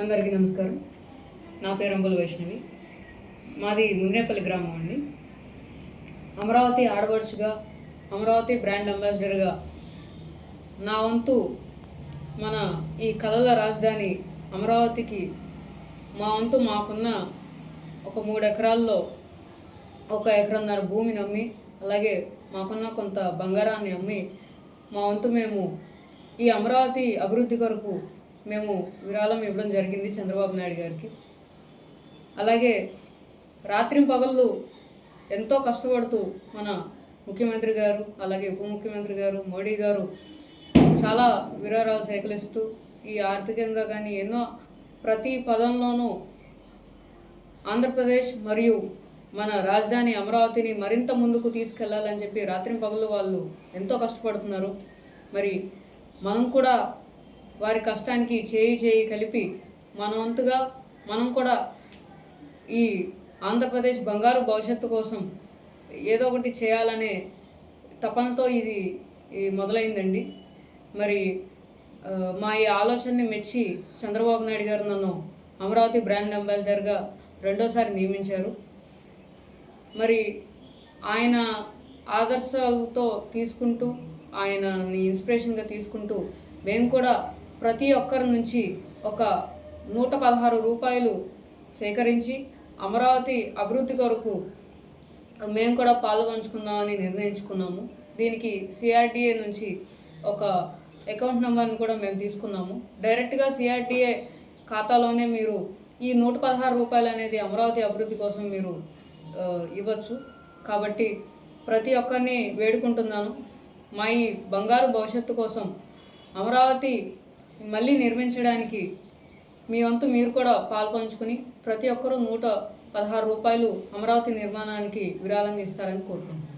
అందరికీ నమస్కారం. నా పేరు అంబుల వైష్ణవి. మాది మున్నేపల్లి గ్రామం అండి. అమరావతి ఆడపడుచుగా అమరావతి బ్రాండ్ అంబాసిడర్గా నా వంతు మన ఈ కళల రాజధాని అమరావతికి మా వంతు మాకున్న ఒక మూడు ఎకరాల్లో ఒక ఎకరన్నర భూమిని అమ్మి అలాగే మాకున్న కొంత బంగారాన్ని అమ్మి మా వంతు మేము ఈ అమరావతి అభివృద్ధి కొరకు మేము విరాళం ఇవ్వడం జరిగింది చంద్రబాబు నాయుడు గారికి. అలాగే రాత్రి పగళ్ళు ఎంతో కష్టపడుతూ మన ముఖ్యమంత్రి గారు అలాగే ఉప ముఖ్యమంత్రి గారు మోడీ గారు చాలా విరాళాలు సేకరిస్తూ ఈ ఆర్థికంగా కానీ ఎన్నో ప్రతి పదంలోనూ ఆంధ్రప్రదేశ్ మరియు మన రాజధాని అమరావతిని మరింత ముందుకు తీసుకెళ్ళాలని చెప్పి రాత్రి పగలు వాళ్ళు ఎంతో కష్టపడుతున్నారు. మరి మనం కూడా వారి కష్టానికి చేయి చేయి కలిపి మనవంతుగా మనం కూడా ఈ ఆంధ్రప్రదేశ్ బంగారు భవిష్యత్తు కోసం ఏదో ఒకటి చేయాలనే తపనతో ఇది మొదలైందండి. మరి మా ఈ ఆలోచనని మెచ్చి చంద్రబాబు నాయుడు గారు నన్ను అమరావతి బ్రాండ్ అంబాసిడర్గా రెండోసారి నియమించారు. మరి ఆయన ఆదర్శాలతో తీసుకుంటూ ఆయనని ఇన్స్పిరేషన్గా తీసుకుంటూ మేము కూడా ప్రతి ఒక్కరి నుంచి ఒక నూట పదహారు రూపాయలు సేకరించి అమరావతి అభివృద్ధి కొరకు మేము కూడా పాలు పంచుకుందామని నిర్ణయించుకున్నాము. దీనికి సిఆర్డిఏ నుంచి ఒక అకౌంట్ నెంబర్ని కూడా మేము తీసుకున్నాము. డైరెక్ట్గా సిఆర్డిఏ ఖాతాలోనే మీరు ఈ నూట పదహారు రూపాయలు అనేది అమరావతి అభివృద్ధి కోసం మీరు ఇవ్వచ్చు. కాబట్టి ప్రతి ఒక్కరిని వేడుకుంటున్నాను. మా ఈ బంగారు భవిష్యత్తు కోసం అమరావతి మళ్ళీ నిర్మించడానికి మీ వంతు మీరు కూడా పాల్పంచుకుని ప్రతి ఒక్కరూ నూట పదహారు రూపాయలు అమరావతి నిర్మాణానికి విరాళంగా ఇస్తారని కోరుకుంటున్నాను.